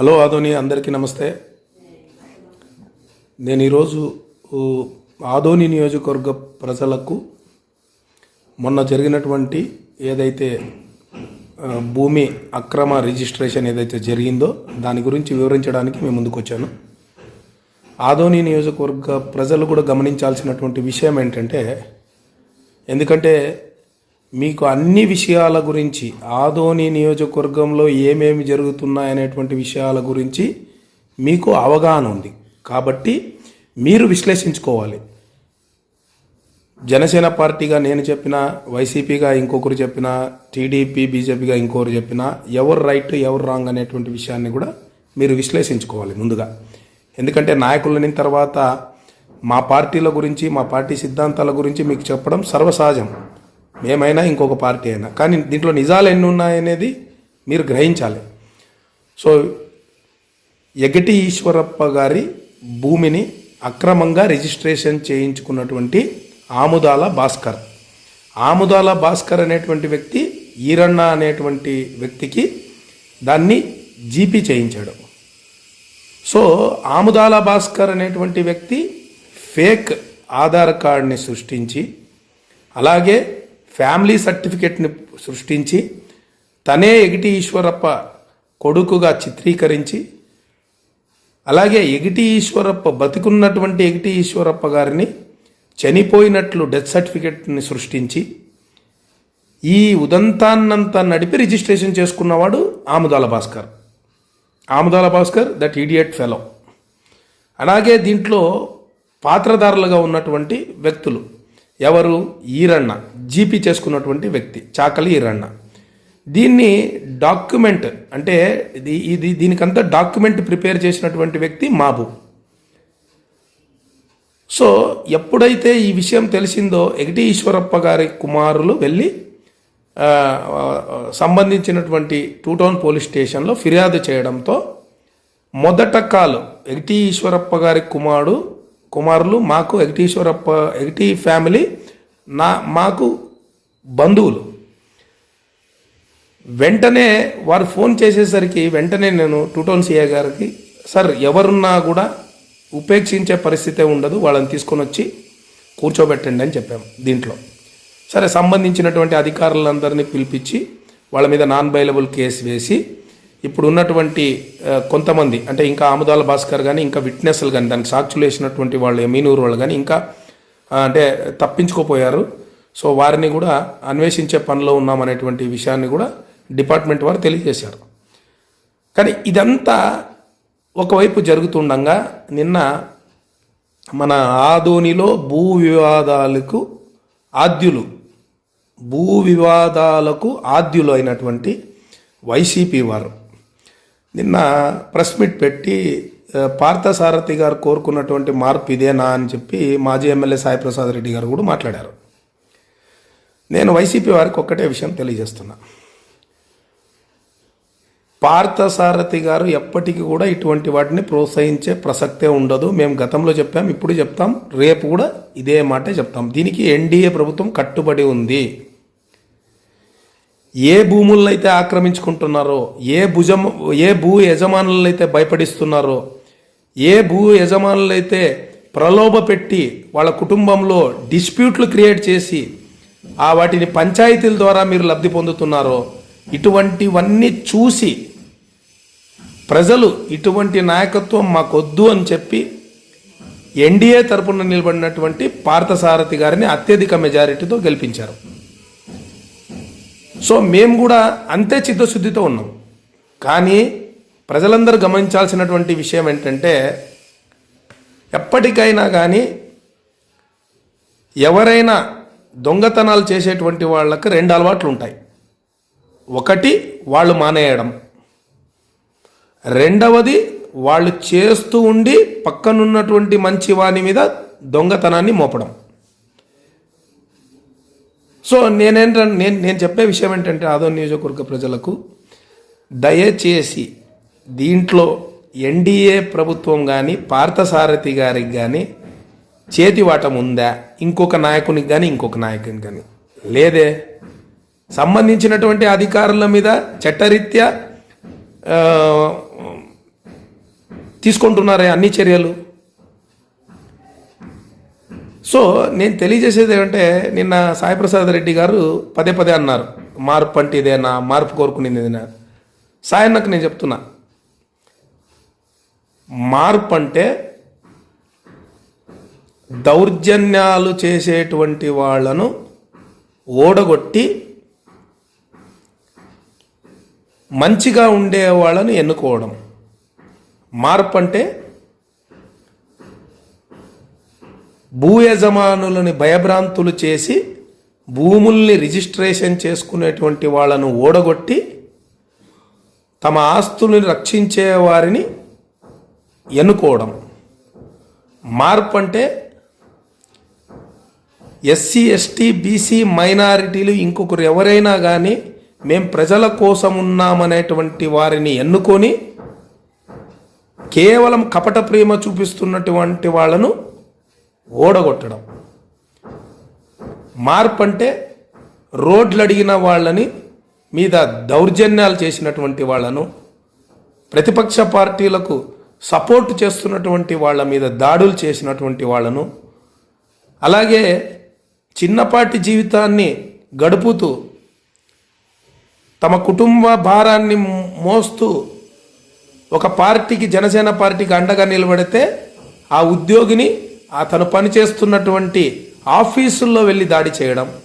Hello Adoni అందరికీ నమస్తే. నేను ఈరోజు ఆదోని నియోజకవర్గ ప్రజలకు మొన్న జరిగినటువంటి ఏదైతే భూమి అక్రమ రిజిస్ట్రేషన్ ఏదైతే జరిగిందో దాని గురించి వివరించడానికి మేము ముందుకు వచ్చాను ఆదోని నియోజకవర్గ ప్రజలు కూడా గమనించాల్సినటువంటి విషయం ఏంటంటే ఎందుకంటే మీకు అన్ని విషయాల గురించి ఆదోని నియోజకవర్గంలో ఏమేమి జరుగుతున్నాయనేటువంటి విషయాల గురించి మీకు అవగాహన ఉంది. కాబట్టి మీరు విశ్లేషించుకోవాలి. జనసేన పార్టీగా నేను చెప్పిన వైసీపీగా ఇంకొకరు చెప్పిన టీడీపీ బీజేపీగా ఇంకొకరు చెప్పిన ఎవరు రైట్ ఎవరు రాంగ్ అనేటువంటి విషయాన్ని కూడా మీరు విశ్లేషించుకోవాలి ముందుగా. ఎందుకంటే నాయకులని తర్వాత మా పార్టీల గురించి మా పార్టీ సిద్ధాంతాల గురించి మీకు చెప్పడం సర్వసహజం. మేమైనా ఇంకొక పార్టీ అయినా. కానీ దీంట్లో నిజాలు ఎన్ని ఉన్నాయనేది మీరు గ్రహించాలి. సో ఎగటి ఈశ్వరప్ప గారి భూమిని అక్రమంగా రిజిస్ట్రేషన్ చేయించుకున్నటువంటి ఆముదాల భాస్కర్. ఆముదాల భాస్కర్ అనేటువంటి వ్యక్తి ఈరన్న అనేటువంటి వ్యక్తికి దాన్ని జీపీ చేయించాడు. సో ఆముదాల భాస్కర్ అనేటువంటి వ్యక్తి ఫేక్ ఆధార్ కార్డ్ని సృష్టించి అలాగే ఫ్యామిలీ సర్టిఫికెట్ని సృష్టించి తనే ఎగిటి ఈశ్వరప్ప కొడుకుగా చిత్రీకరించి అలాగే ఎగిటి ఈశ్వరప్ప బతికున్నటువంటి ఎగిటి ఈశ్వరప్ప గారిని చనిపోయినట్లు డెత్ సర్టిఫికెట్ని సృష్టించి ఈ ఉదంతాన్నంతా నడిపి registration చేసుకున్నవాడు Amudala Bhaskar. Amudala Bhaskar that idiot fellow. అలాగే దీంట్లో పాత్రధారులుగా ఉన్నటువంటి వ్యక్తులు ఎవరు? ఈరన్న. జీపీ చేసుకున్నటువంటి వ్యక్తి. చాకలి ఈరన్న. దీన్ని డాక్యుమెంట్ అంటే ఇది ఇది దీనికంతా డాక్యుమెంట్ ప్రిపేర్ చేసినటువంటి వ్యక్తి మాబు. సో ఎప్పుడైతే ఈ విషయం తెలిసిందో ఎగిటి ఈశ్వరప్ప గారి కుమారులు వెళ్ళి సంబంధించినటువంటి టూ టౌన్ పోలీస్ స్టేషన్లో ఫిర్యాదు చేయడంతో మొదట కాలు ఎగిటి ఈశ్వరప్ప గారి కుమారుడు కుమారులు మాకు ఎగటీశ్వరప్ప ఈశ్వరప్ప ఫ్యామిలీ నా మాకు బంధువులు. వెంటనే వారు ఫోన్ చేసేసరికి వెంటనే నేను టూటోన్ సిఏ గారికి సార్ ఎవరున్నా కూడా ఉపేక్షించే పరిస్థితే ఉండదు వాళ్ళని తీసుకొని వచ్చి కూర్చోబెట్టండి అని చెప్పాము దీంట్లో. సరే సంబంధించినటువంటి అధికారులందరినీ పిలిపించి వాళ్ళ మీద నాన్ బైలబుల్ కేసు వేసి ఇప్పుడు ఉన్నటువంటి కొంతమంది అంటే ఇంకా ఆముదాల భాస్కర్ కానీ ఇంకా విట్నెస్లు కానీ దానికి సాక్షులు వేసినటువంటి వాళ్ళు ఎమీనూరు వాళ్ళు కానీ ఇంకా అంటే తప్పించుకోపోయారు. సో వారిని కూడా అన్వేషించే పనిలో ఉన్నామనేటువంటి విషయాన్ని కూడా డిపార్ట్మెంట్ వారు తెలియజేశారు. కానీ ఇదంతా ఒకవైపు జరుగుతుండగా నిన్న మన ఆధోనిలో భూ వివాదాలకు ఆద్యులు భూ వివాదాలకు ఆద్యులు అయినటువంటి వైసీపీ వారు నిన్న ప్రెస్ మీట్ పెట్టి పార్థసారథి గారు కోరుకున్నటువంటి మార్పు ఇదేనా? అని చెప్పి మాజీ ఎమ్మెల్యే సాయిప్రసాద్ రెడ్డి గారు కూడా మాట్లాడారు. నేను వైసీపీ వారికి ఒక్కటే విషయం తెలియజేస్తున్నా. పార్థసారథి గారు ఎప్పటికీ కూడా ఇటువంటి వాటిని ప్రోత్సహించే ప్రసక్తే ఉండదు. మేము గతంలో చెప్పాం ఇప్పుడు చెప్తాం రేపు కూడా ఇదే మాటే చెప్తాం. దీనికి ఎన్డీఏ ప్రభుత్వం కట్టుబడి ఉంది. ఏ భూములనైతే ఆక్రమించుకుంటున్నారో ఏ భుజం ఏ భూ యజమానులనైతే భయపడిస్తున్నారో ఏ భూ యజమానులైతే ప్రలోభ పెట్టి వాళ్ళ కుటుంబంలో డిస్ప్యూట్లు క్రియేట్ చేసి ఆ వాటిని పంచాయతీల ద్వారా మీరు లబ్ధి పొందుతున్నారో ఇటువంటివన్నీ చూసి ప్రజలు ఇటువంటి నాయకత్వం మాకొద్దు అని చెప్పి ఎన్డీఏ తరపున నిలబడినటువంటి పార్థసారథి గారిని అత్యధిక మెజారిటీతో గెలిపించారు. సో మేము కూడా అంతే చిత్తశుద్ధితో ఉన్నాం. కానీ ప్రజలందరూ గమనించాల్సినటువంటి విషయం ఏంటంటే ఎప్పటికైనా కానీ ఎవరైనా దొంగతనాలు చేసేటువంటి వాళ్ళకి రెండు అలవాట్లు ఉంటాయి ఒకటి వాళ్ళు మానేయడం. రెండవది వాళ్ళు చేస్తూ ఉండి పక్కనున్నటువంటి మంచి వాని మీద దొంగతనాన్ని మోపడం. సో నేనేంటంటే నేను నేను చెప్పే విషయం ఏంటంటే ఆదో నియోజకవర్గ ప్రజలకు దయచేసి దీంట్లో ఎన్డీఏ ప్రభుత్వం కానీ పార్థసారథి గారికి కానీ చేతివాటం ఉందా? ఇంకొక నాయకునికి కానీ ఇంకొక నాయకునికి కానీ లేదే. సంబంధించినటువంటి అధికారుల మీద చట్టరీత్యా తీసుకుంటున్నారే అన్ని చర్యలు. సో నేను తెలియజేసేది ఏమంటే నిన్న సాయిప్రసాద్ రెడ్డి గారు పదే పదే అన్నారు మార్పు అంటే ఇదేనా మార్పు కోరుకునేది ఇదేనా? సాయన్నకు నేను చెప్తున్నా మార్పు అంటే దౌర్జన్యాలు చేసేటువంటి వాళ్ళను ఓడగొట్టి మంచిగా ఉండే వాళ్ళను ఎన్నుకోవడం. మార్పు అంటే భూ యజమానులని భయభ్రాంతులు చేసి భూముల్ని రిజిస్ట్రేషన్ చేసుకునేటువంటి వాళ్ళను ఓడగొట్టి తమ ఆస్తుల్ని రక్షించే వారిని ఎన్నుకోవడం. మార్పు అంటే ఎస్సీ ఎస్టీ బీసీ మైనారిటీలు ఇంకొకరు ఎవరైనా కానీ మేం ప్రజల కోసం ఉన్నామనేటువంటి వారిని ఎన్నుకొని కేవలం కపట ప్రేమ చూపిస్తున్నటువంటి వాళ్ళను ఓడగొట్టడం. మార్పు అంటే రోడ్లు అడిగిన వాళ్ళని మీద దౌర్జన్యాలు చేసినటువంటి వాళ్ళను ప్రతిపక్ష పార్టీలకు సపోర్ట్ చేస్తున్నటువంటి వాళ్ళ మీద దాడులు చేసినటువంటి వాళ్ళను అలాగే చిన్నపాటి జీవితాన్ని గడుపుతూ తమ కుటుంబ భారాన్ని మోస్తూ ఒక పార్టీకి జనసేన పార్టీకి అండగా నిలబడితే ఆ ఉద్యోగిని అతను పనిచేస్తున్నటువంటి ఆఫీసుల్లో వెళ్ళి దాడి చేయడం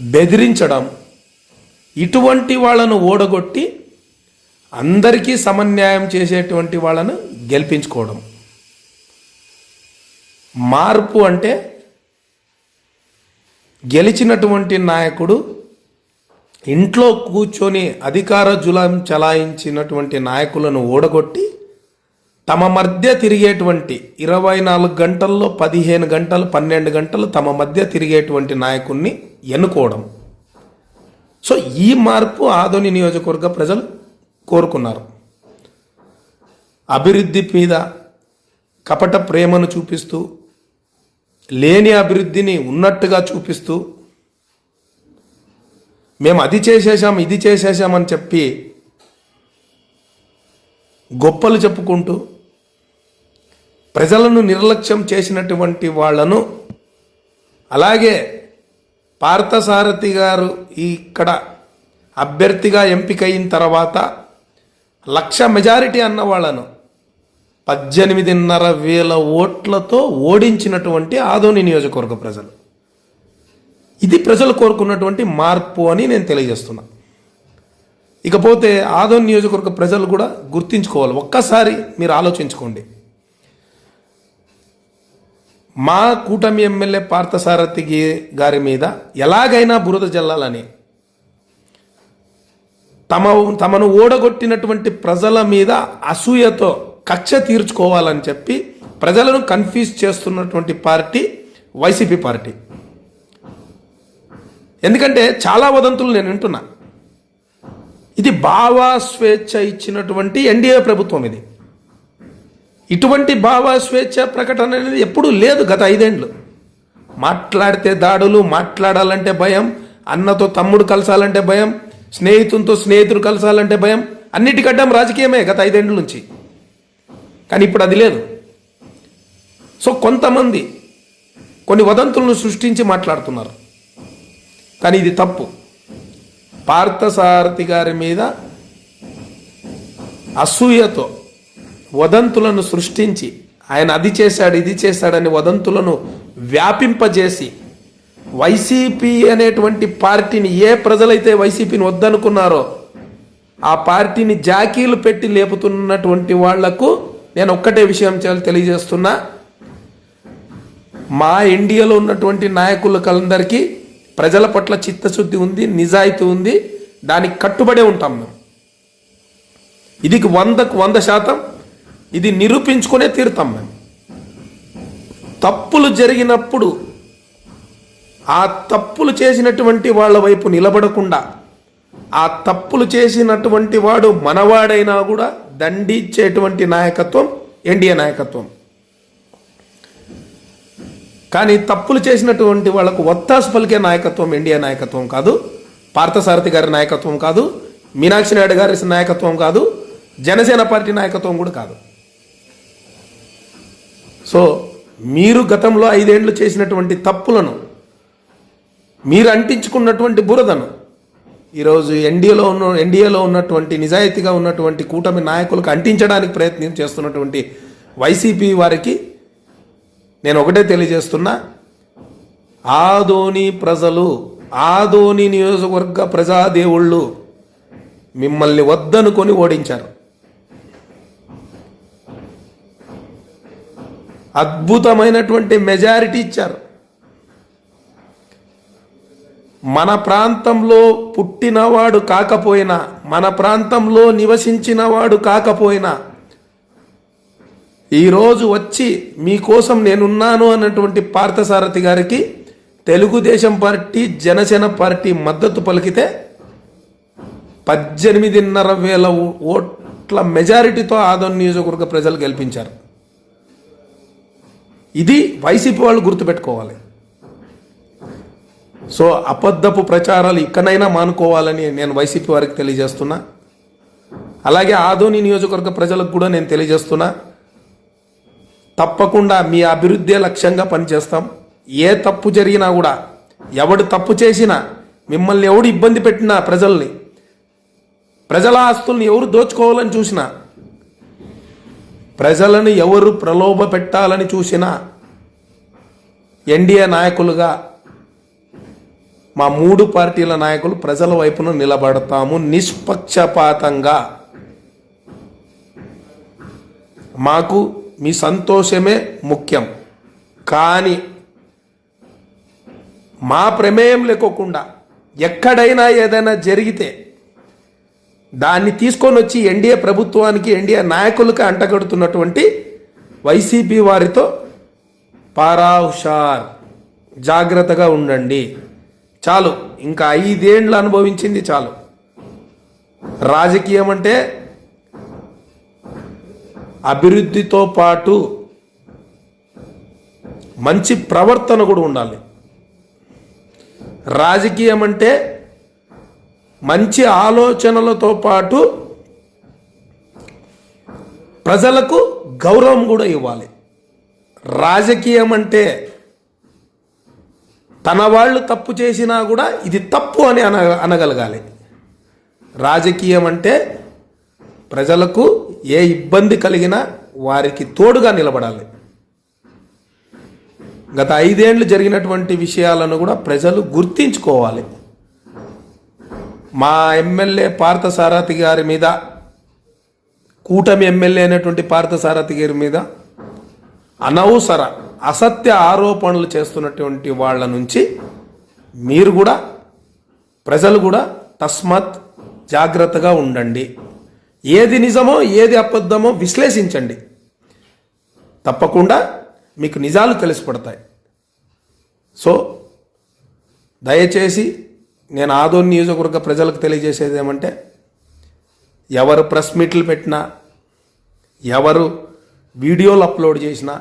బెదిరించడం ఇటువంటి వాళ్ళను ఓడగొట్టి అందరికీ సమన్యాయం చేసేటువంటి వాళ్ళను గెలిపించుకోవడం. మార్పు అంటే గెలిచినటువంటి నాయకుడు ఇంట్లో కూర్చొని అధికార జులం చలాయించినటువంటి నాయకులను ఓడగొట్టి తమ మధ్య తిరిగేటువంటి ఇరవై నాలుగు గంటల్లో పదిహేను గంటలు పన్నెండు గంటలు తమ మధ్య తిరిగేటువంటి నాయకుణ్ణి ఎన్నుకోవడం. సో ఈ మార్పు ఆదోని నియోజకవర్గ ప్రజలు కోరుకున్నారు. అభివృద్ధి మీద కపట ప్రేమను చూపిస్తూ లేని అభివృద్ధిని ఉన్నట్టుగా చూపిస్తూ మేము అది చేసేసాం ఇది చేసేసామని చెప్పి గొప్పలు చెప్పుకుంటూ ప్రజలను నిర్లక్ష్యం చేసినటువంటి వాళ్ళను అలాగే పార్థసారథి గారు ఇక్కడ అభ్యర్థిగా ఎంపికైన తర్వాత లక్ష మెజారిటీ అన్న వాళ్ళను పద్దెనిమిదిన్నర వేల ఓట్లతో ఓడించినటువంటి ఆదోని నియోజకవర్గ ప్రజలు. ఇది ప్రజలు కోరుకున్నటువంటి మార్పు అని నేను తెలియజేస్తున్నా. ఇకపోతే ఆదోని నియోజకవర్గ ప్రజలు కూడా గుర్తించుకోవాలి. ఒక్కసారి మీరు ఆలోచించుకోండి. మా కూటమి ఎమ్మెల్యే పార్థసారథి గారి మీద ఎలాగైనా బురద జల్లాలని తమ తమను ఓడగొట్టినటువంటి ప్రజల మీద అసూయతో కక్ష తీర్చుకోవాలని చెప్పి ప్రజలను కన్ఫ్యూజ్ చేస్తున్నటువంటి పార్టీ వైసీపీ పార్టీ. ఎందుకంటే చాలా వదంతులు నేను వింటున్నా. ఇది భావ స్వేచ్ఛ ఇచ్చినటువంటి ఎన్డీఏ ప్రభుత్వం ఇది. ఇటువంటి భావ స్వేచ్ఛ ప్రకటన అనేది ఎప్పుడూ లేదు గత ఐదేండ్లు. మాట్లాడితే దాడులు మాట్లాడాలంటే భయం అన్నతో తమ్ముడు కలసాలంటే భయం స్నేహితునితో స్నేహితుడు కలసాలంటే భయం అన్నిటికడ్డం రాజకీయమే గత ఐదేండ్ల నుంచి. కానీ ఇప్పుడు అది లేదు. సో కొంతమంది కొన్ని వదంతులను సృష్టించి మాట్లాడుతున్నారు. కానీ ఇది తప్పు. పార్థసారథి గారి మీద అసూయతో వదంతులను సృష్టించి ఆయన అది చేశాడు ఇది చేశాడని వదంతులను వ్యాపింపజేసి వైసీపీ అనేటువంటి పార్టీని ఏ ప్రజలైతే వైసీపీని వద్దనుకున్నారో ఆ పార్టీని జాకీలు పెట్టి లేపుతున్నటువంటి వాళ్ళకు నేను ఒక్కటే విషయం తెలియజేస్తున్నా. మా ఇండియాలో ఉన్నటువంటి నాయకులకందరికీ ప్రజల పట్ల చిత్తశుద్ధి ఉంది నిజాయితీ ఉంది దానికి కట్టుబడే ఉంటాం మేము. ఇది వందకు వంద శాతం ఇది నిరూపించుకునే తీరుతాం మేము తప్పులు జరిగినప్పుడు ఆ తప్పులు చేసినటువంటి వాళ్ళ వైపు నిలబడకుండా ఆ తప్పులు చేసినటువంటి వాడు మనవాడైనా కూడా దండిచ్చేటువంటి నాయకత్వం ఎన్డీఏ నాయకత్వం. కానీ తప్పులు చేసినటువంటి వాళ్ళకు ఒత్తాసు పలికే నాయకత్వం ఎన్డీఏ నాయకత్వం కాదు పార్థసారథి గారి నాయకత్వం కాదు మీనాక్షి నాయుడు గారి నాయకత్వం కాదు జనసేన పార్టీ నాయకత్వం కూడా కాదు. సో మీరు గతంలో ఐదేండ్లు చేసినటువంటి తప్పులను మీరు అంటించుకున్నటువంటి బురదను ఈరోజు ఎన్డీఏలో ఉన్న ఎన్డీఏలో ఉన్నటువంటి నిజాయితీగా ఉన్నటువంటి కూటమి నాయకులకు అంటించడానికి ప్రయత్నం చేస్తున్నటువంటి వైసీపీ వారికి నేను ఒకటే తెలియజేస్తున్నా ఆదోని ప్రజలు ఆదోని నియోజకవర్గ ప్రజాదేవుళ్ళు మిమ్మల్ని వద్దనుకొని ఓడించారు. అద్భుతమైనటువంటి మెజారిటీ ఇచ్చారు. మన ప్రాంతంలో పుట్టినవాడు కాకపోయినా మన ప్రాంతంలో నివసించినవాడు కాకపోయినా ఈరోజు వచ్చి మీకోసం నేనున్నాను అన్నటువంటి పార్థసారథి గారికి తెలుగుదేశం పార్టీ జనసేన పార్టీ మద్దతు పలికితే పద్దెనిమిదిన్నర వేల ఓట్ల మెజారిటీతో ఆదోన్ నియోజకవర్గ ప్రజలు గెలిపించారు. ఇది వైసీపీ వాళ్ళు గుర్తుపెట్టుకోవాలి. సో అబద్ధపు ప్రచారాలు ఇక్కడైనా మానుకోవాలని నేను వైసీపీ వారికి తెలియజేస్తున్నా. అలాగే ఆదోని నియోజకవర్గ ప్రజలకు కూడా నేను తెలియజేస్తున్నా. తప్పకుండా మీ అభివృద్ధి లక్ష్యంగా పనిచేస్తాం. ఏ తప్పు జరిగినా కూడా ఎవడు తప్పు చేసినా మిమ్మల్ని ఎవడు ఇబ్బంది పెట్టినా ప్రజల్ని ప్రజల ఆస్తుల్ని ఎవరు దోచుకోవాలని చూసినా ప్రజలను ఎవరు ప్రలోభ పెట్టాలని చూసినా ఎన్డీఏ నాయకులుగా మా మూడు పార్టీల నాయకులు ప్రజల వైపున నిలబడతాము. నిష్పక్షపాతంగా. మాకు మీ సంతోషమే ముఖ్యం. కానీ మా ప్రమేయం లేకోకుండా ఎక్కడైనా ఏదైనా జరిగితే దాన్ని తీసుకొని వచ్చి ఎన్డీఏ ప్రభుత్వానికి ఎన్డీఏ నాయకులకు అంటగడుతున్నటువంటి వైసీపీ వారితో పారాహుషార్ జాగ్రత్తగా ఉండండి. చాలు ఇంకా ఐదేండ్లు అనుభవించింది చాలు. రాజకీయం అంటే అభివృద్ధితో పాటు మంచి ప్రవర్తన కూడా ఉండాలి. రాజకీయం అంటే మంచి ఆలోచనలతో పాటు ప్రజలకు గౌరవం కూడా ఇవ్వాలి. రాజకీయం అంటే తన వాళ్ళు తప్పు చేసినా కూడా ఇది తప్పు అని అన అనగలగాలి. రాజకీయం అంటే ప్రజలకు ఏ ఇబ్బంది కలిగినా వారికి తోడుగా నిలబడాలి. గత ఐదేళ్ళు జరిగినటువంటి విషయాలను కూడా ప్రజలు గుర్తించుకోవాలి. మా ఎమ్మెల్యే పార్థసారథి గారి మీద కూటమి ఎమ్మెల్యే అయినటువంటి పార్థసారథి గారి మీద అనవసర అసత్య ఆరోపణలు చేస్తున్నటువంటి వాళ్ళ నుంచి మీరు కూడా ప్రజలు కూడా తస్మాత్ జాగ్రత్తగా ఉండండి. ఏది నిజమో ఏది అబద్ధమో విశ్లేషించండి. తప్పకుండా మీకు నిజాలు తెలిసిపడతాయి. సో దయచేసి నేను ఆదోన్ నియోజకవర్గ ప్రజలకు తెలియజేసేది ఏమంటే ఎవరు ప్రెస్ మీట్లు పెట్టినా ఎవరు వీడియోలు అప్లోడ్ చేసినా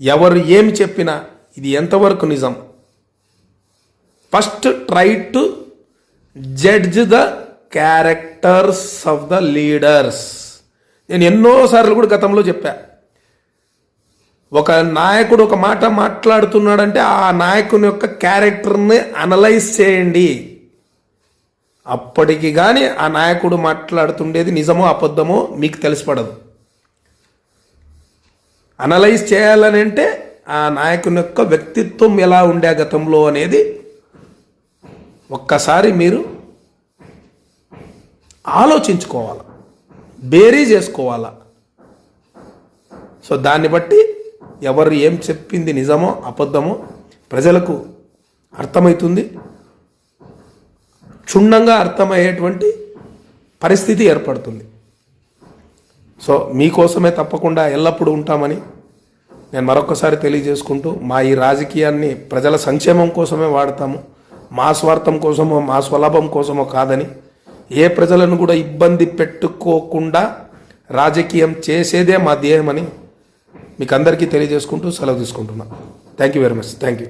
ఎవరు ఏమి చెప్పినా ఇది ఎంతవరకు నిజం? First try to judge the characters of the leaders. నేను ఎన్నోసార్లు కూడా గతంలో చెప్పా ఒక నాయకుడు ఒక మాట మాట్లాడుతున్నాడంటే ఆ నాయకుని యొక్క క్యారెక్టర్ని అనలైజ్ చేయండి. అప్పటికి కానీ ఆ నాయకుడు మాట్లాడుతుండేది నిజమో అబద్ధమో మీకు తెలిసిపడదు. అనలైజ్ చేయాలని అంటే ఆ నాయకుని యొక్క వ్యక్తిత్వం ఎలా ఉండే గతంలో అనేది ఒక్కసారి మీరు ఆలోచించుకోవాలి బేరీ చేసుకోవాలా. సో దాన్ని బట్టి ఎవరు ఏం చెప్పింది నిజమో అబద్ధమో ప్రజలకు అర్థమవుతుంది క్షుణ్ణంగా అర్థమయ్యేటువంటి పరిస్థితి ఏర్పడుతుంది. సో మీకోసమే తప్పకుండా ఎల్లప్పుడూ ఉంటామని నేను మరొకసారి తెలియజేసుకుంటూ మా ఈ రాజకీయాన్ని ప్రజల సంక్షేమం కోసమే వాడతాము మా స్వార్థం కోసమో మా స్వలాభం కోసమో కాదని ఏ ప్రజలను కూడా ఇబ్బంది పెట్టుకోకుండా రాజకీయం చేసేదే మా ధ్యేయమని మీకు అందరికీ తెలియజేసుకుంటూ సెలవు తీసుకుంటున్నా. Thank you very much thank you